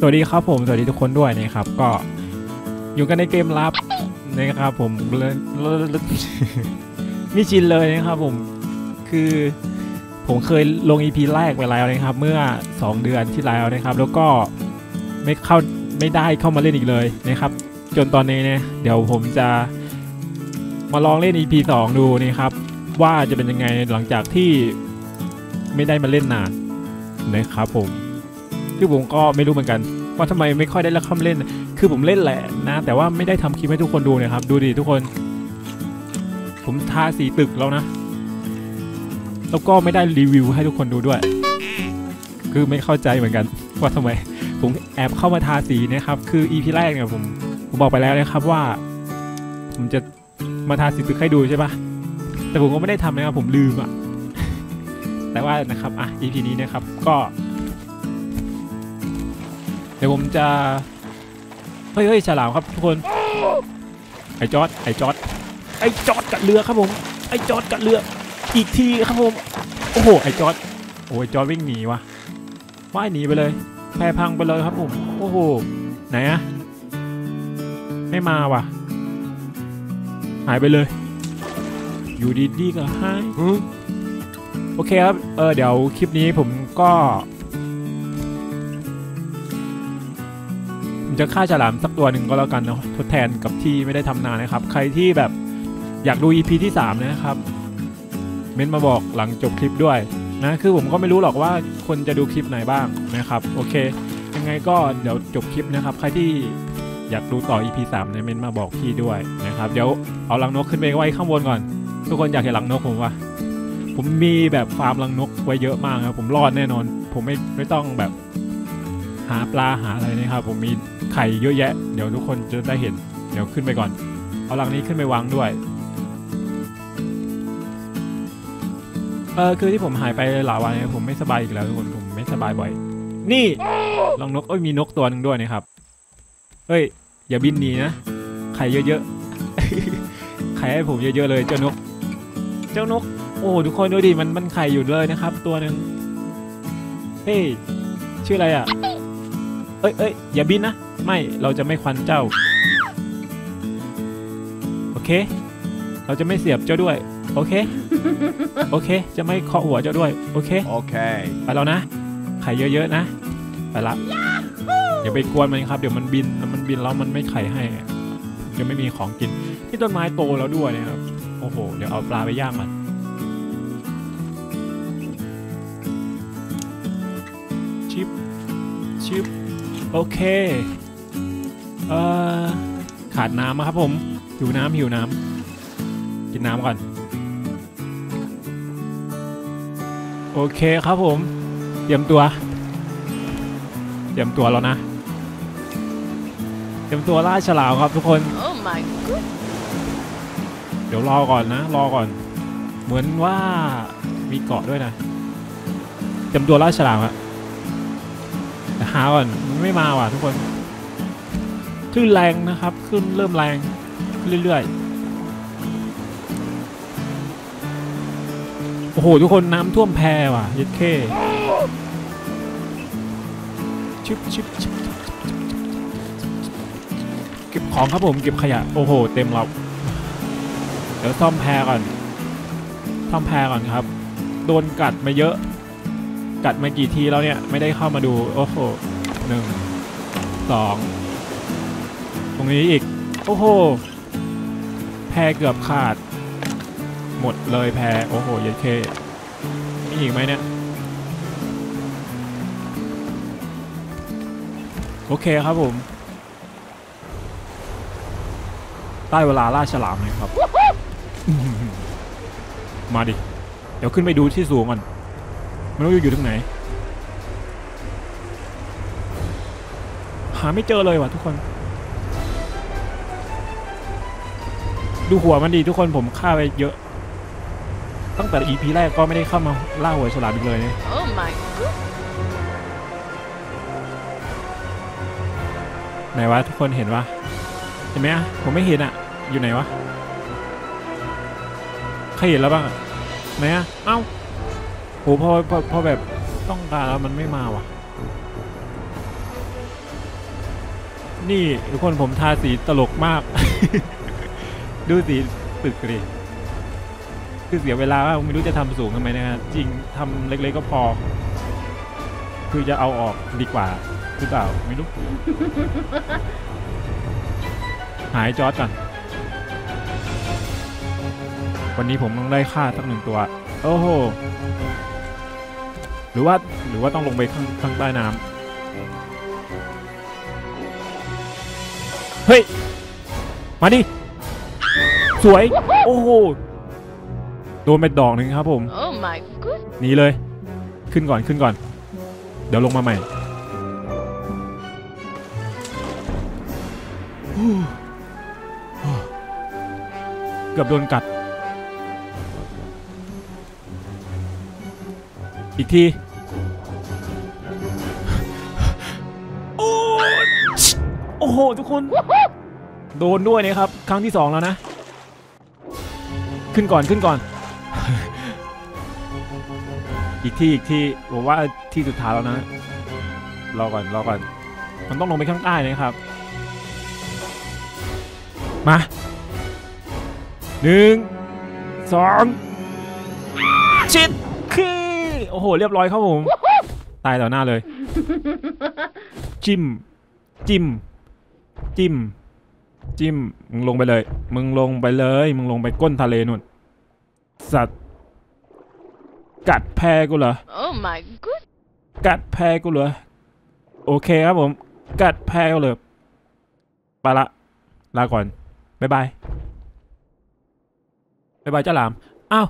สวัสดีครับผม สวัสดีทุกคนด้วยนะครับ ก็อยู่กันในเกมลับนะครับผมเลยนี่ชินเลยนะครับผมคือผมเคยลง EP แรกไปแล้วนะครับ เมื่อ 2 เดือนที่แล้วนะครับ แล้วก็ไม่เข้าไม่ได้เข้ามาเล่นอีกเลยนะครับ จนตอนนี้เนี่ยเดี๋ยวผมจะมาลองเล่น EP 2 ดูนะครับ ว่าจะเป็นยังไงหลังจากที่ไม่ได้มาเล่นนานนะครับผม คือผมก็ไม่รู้เหมือนกัน ว่าทำไมไม่ค่อยได้เล่นคำเล่น คือผมเล่นแหละนะ แต่ว่าไม่ได้ทำคลิปให้ทุกคนดูนะครับ ดูดิทุกคน ผมทาสีตึกแล้วนะ แล้วก็ไม่ได้รีวิวให้ทุกคนดูด้วย คือไม่เข้าใจเหมือนกัน ว่าทำไม ผมแอบเข้ามาทาสีนะครับ คือ EP แรกเนี่ยผมผมบอกไปแล้วนะครับว่า ผมจะมาทาสีตึกให้ดูใช่ปะแต่ผมก็ไม่ได้ทำนะครับผมลืมอะแต่ว่านะครับอะ EP นี้นะครับก็ เดี๋ยวผมจะเฮ้ยเฮ้ยฉลามครับทุกคน ไอ้จอดไอ้จอดไอ้จอดกัดเรือครับผม ไอ้จอดกัดเรือ อีกทีครับผม โอ้โห ไอ้จอดโอ้ยจอดวิ่งหนีวะว่ายหนีไปเลย แพพังไปเลยครับผม โอ้โห ไหนอะไม่มาว่ะ หายไปเลย อยู่ดีๆก็หาย โอเคครับ เออเดี๋ยวคลิปนี้ผมก็ จะฆ่าฉลามสักตัวหนึ่งก็แล้วกันเนาะทดแทนกับที่ไม่ได้ทำนานนะครับ ใครที่แบบอยากดู EP ที่ 3 นะครับ เม้นมาบอกหลังจบคลิปด้วยนะคือผมก็ไม่รู้หรอกว่าคนจะดูคลิปไหนบ้างนะครับ โอเค ยังไงก็เดี๋ยวจบคลิปนะครับ ใครที่อยากดูต่อ EP 3เนี่ยเม้นมาบอกพี่ด้วยนะครับ เดี๋ยวเอาลังนกขึ้นไปไว้ข้างบนก่อน ทุกคนอยากเห็นลังนกผมวะผมมีแบบฟาร์มลังนกไว้เยอะมากครับผมรอดแน่นอน ผมไม่ไม่ต้องแบบหาปลาหาอะไรนะครับ ผมมี ไข่เยอะแยะ เดี๋ยวทุกคนจะได้เห็น เดี๋ยวขึ้นไปก่อน เอาลังนี้ขึ้นไปวางด้วย เออคือที่ผมหายไปหลายวันเนี่ยผมไม่สบายอีกแล้วทุกคน ผมไม่สบายบ่อย นี่ลังนกเอ้ยมีนกตัวหนึ่งด้วยนะครับ เฮ้ย อย่าบินหนีนะ ไข่เยอะๆ ไข่ให้ผมเยอะๆเลยเจ้านก เจ้านก โอ้ทุกคนดูดิ มันมันไข่อยู่เลยนะครับ ตัวหนึ่งเฮ้ย ชื่ออะไรอะ อ้ยเอ้ยอย่าบินนะ ไม่เราจะไม่ควันเจ้า โอเค เราจะไม่เสียบเจ้าด้วย โอเค โอเค จะไม่เคาะหัวเจ้าด้วย โอเค Okay. ไปแล้วนะไข่เยอะๆนะ ไปละอย่าไปกวนมันครับ เดี๋ยวมันบินแล้วมันบินแล้วมันไม่ไข่ให้จะไม่มีของกิน ที่ต้นไม้โตแล้วด้วยนะครับ โอ้โห เดี๋ยวเอาปลาไปย่างมันชิปชิป โอเค เอ่อ ขาดน้ำอะครับผมหิวน้ำหิวน้ำกินน้ำก่อน โอเคครับผม เตรียมตัว เตรียมตัวแล้วนะ เตรียมตัวล่าฉลามครับทุกคน Oh my god. เดี๋ยวรอก่อนนะ รอก่อน เหมือนว่ามีเกาะด้วยนะ เตรียมตัวล่าฉลามอะแต่หาก่อนมันไม่มาว่ะทุกคนคลื่นแรงนะครับคลื่นเริ่มแรงขึ้นเรื่อยๆ โอ้โห ทุกคนน้ำท่วมแพว่ะยัดเข้ชิบชิบชิบเก็บของครับผม เก็บขยะ โอ้โห เต็มเราเดี๋ยวซ่อมแพรก่อนซ่อมแพรก่อนครับ โดนกัดมาเยอะ กัดมากี่ทีแล้วเนี่ยไม่ได้เข้ามาดูโอ้โหหนึ่งสองตรงนี้อีก โอ้โหแพรเกือบขาด หมดเลยแพรโอ้โหเยันเคมีอีกไหมเนี่ยโอเคครับผมได้เวลาล่าฉลามเลยครับ มาดิ เดี๋ยวขึ้นไปดูที่สูงก่อน ไม่รู้อยู่ตรงไหน หาไม่เจอเลยว่ะทุกคน ดูหัวมันดีทุกคนผมฆ่าไปเยอะ ตั้งแต่ EP แรกก็ไม่ได้เข้ามาล่าหัวฉลามอีกเลยเนี่ย Oh my god. ไหนวะทุกคนเห็นวะเห็นไหมอะผมไม่เห็นอะอยู่ไหนวะใครเห็นแล้วบ้างอะไหนอะเอ้า โหพอพอพอแบบต้องการแล้วมันไม่มาว่ะ นี่ทุกคนผมทาสีตลกมาก ดูสีตึกดิคือเสียเวลามาไม่รู้จะทำสูงทำไมนะฮะจริงทำเล็กๆก็พอ คือจะเอาออกดีกว่าหรือเปล่าไม่รู้ หายจอร์ดก่อน วันนี้ผมต้องได้ค่าสักหนึ่งตัว โอ้โห รือว่าหรือว่าต้องลงไปข้างข้างใต้น้ำเฮ้ย มาดิ สวย โอ้โห โดนไปดอกหนึ่งครับผม Oh my good. หนีเลย ขึ้นก่อนขึ้นก่อน เดี๋ยวลงมาใหม่ เกือบโดนกัด อีกที โอ้โอ้โห ทุกคน โดนด้วยนะครับ ครั้งที่สองแล้วนะ ขึ้นก่อนขึ้นก่อน อีกที่อีกที่ผมว่าที่สุดท้ายแล้วนะ รอก่อนรอก่อน มันต้องลงไปข้างใต้นะครับ มาหนึ่งสองชิดคือโอ้โห เรียบร้อยครับผม ตายต่อหน้าเลย จิ้ม จิ้ม จิ้ม จิ้ม มึงลงไปเลย มึงลงไปเลย มึงลงไปก้นทะเลนู่น สัตว์ กัดแพกูเหรอ Oh my good. กัดแพกูเหรอ โอเคครับผม กัดแพกูเลยไปละ ลาก่อน บ๊ายบาย บ๊ายบายเจ้าหลาม อ้าว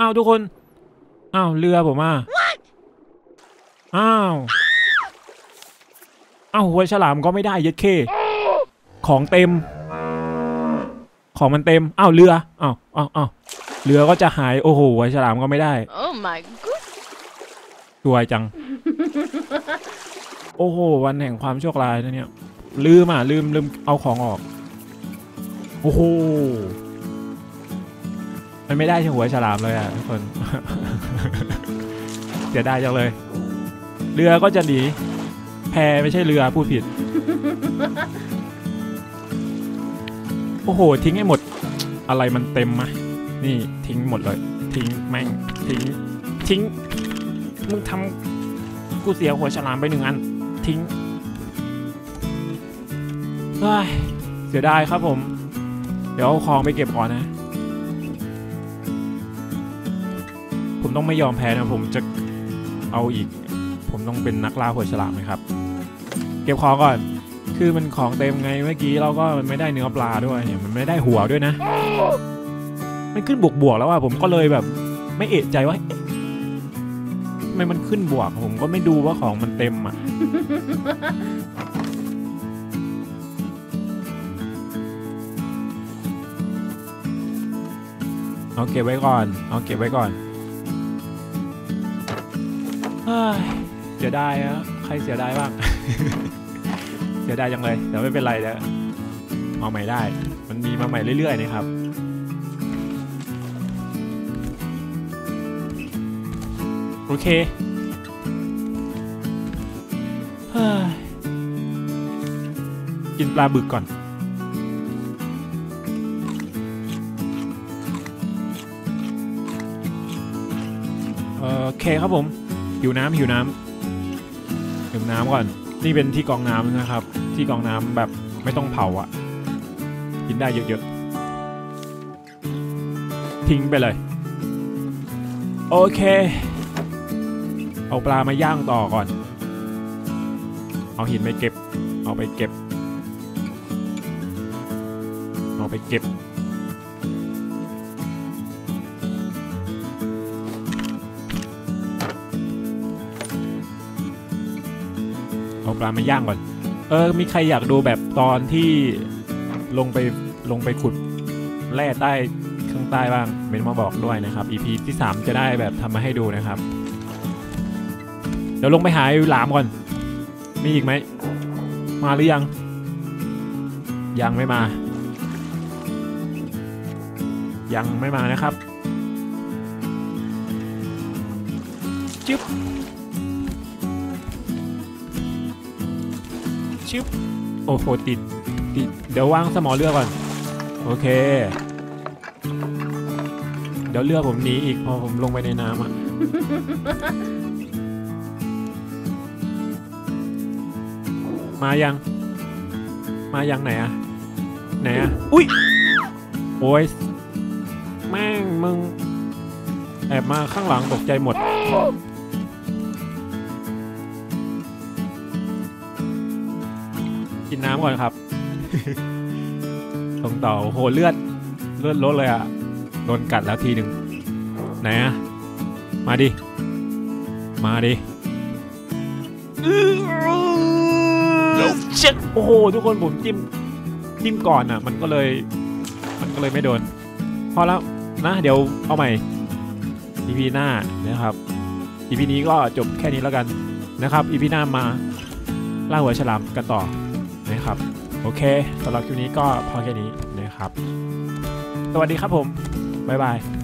อ้าวทุกคน อ้าวเรือผมอะอ้าวอ้าวหัวฉลามก็ไม่ได้เย็ดเค ของเต็ม ของมันเต็มอ้าวเรืออ้าวอ้าวอ้าวเรือก็จะหายโอ้โหหัวฉลามก็ไม่ได้ Oh my good. สวยจัง โอ้โห วันแห่งความโชคร้ายนะเนี่ย ลืมอะลืมลืมเอาของออก โอ้โห มันไม่ได้ที่หัวฉลามเลยอะทุกคนเสียดายจังเลย เรือก็จะหนีแพไม่ใช่เรือพูดผิด โอ้โห ทิ้งให้หมด อะไรมันเต็มมะนี่ทิ้งหมดเลย ทิ้งแม่งทิ้งทิ้งมึงทำกูเสียหัวฉลามไปหนึ่งอัน ทิ้งเฮ้ยเสียดายครับผม เดี๋ยวเอาของไปเก็บก่อนนะ ผมต้องไม่ยอมแพ้นะผมจะเอาอีก ผมต้องเป็นนักล่าหัวฉลามนะครับ เก็บของก่อน คือมันของเต็มไงเมื่อกี้เราก็มันไม่ได้เนื้อปลาด้วยเนี่ยมันไม่ได้หัวด้วยนะ มันขึ้นบวกๆแล้วอะผมก็เลยแบบ ไม่เอะใจว่าทำไมมันขึ้นบวกผมก็ไม่ดูว่าของมันเต็มอะเอาเก็บไว้ก่อน เอาเก็บไว้ก่อน เสียดายอะใครเสียดายบ้าง เสียดายจังเลยแต่ไม่เป็นไรนะเอาใหม่ได้ มันมีมาใหม่เรื่อยๆนะครับโอเคกินปลาบึกก่อน โอเคครับผม หิวน้ำหิวน้ำ หิวน้ำก่อน นี่เป็นที่กองน้ำนะครับ ที่กองน้ำแบบไม่ต้องเผาอะกินได้เยอะๆ ทิ้งไปเลย โอเค เอาปลามาย่างต่อก่อน เอาหินไปเก็บ เอาไปเก็บ เอาไปเก็บ ปลามาย่างก่อน เออ มีใครอยากดูแบบตอนที่ลงไปลงไปขุดแร่ใต้ข้างใต้บ้างเมนมาบอกด้วยนะครับ EP ที่ 3 จะได้แบบทำมาให้ดูนะครับ เดี๋ยวลงไปหาไอ้หลามก่อน มีอีกไหม มาหรือยัง ยังไม่มา ยังไม่มานะครับจึ๊บ ชึบโอ้โหติดติด เดี๋ยววางสมอเรือก่อน โอเค เดี๋ยวเรือผมหนีอีกพอผมลงไปในน้ำอะมายัง มายังไหนอะไหนอะอุ้ยโอ้ยแม่งมึง แอบมาข้างหลังตกใจหมด กินน้ำก่อนครับตรงต่อโอ้โหเลือดเลือดลดเลยอะโดนกัดแล้วทีหนึ่งไหนอะมาดิ มาดิเช็ดโอ้โหทุกคนผมจิ้มจิ้มก่อนอะ มันก็เลย มันก็เลยไม่โดน พอแล้วนะเดี๋ยวเอาใหม่ EP หน้านะครับ EP นี้ก็จบแค่นี้แล้วกันนะครับ EP หน้ามาล่าหัวฉลามกันต่อ นะครับ โอเคสำหรับคลิปนี้ก็พอแค่นี้นะครับ สวัสดีครับผม บ๊ายบาย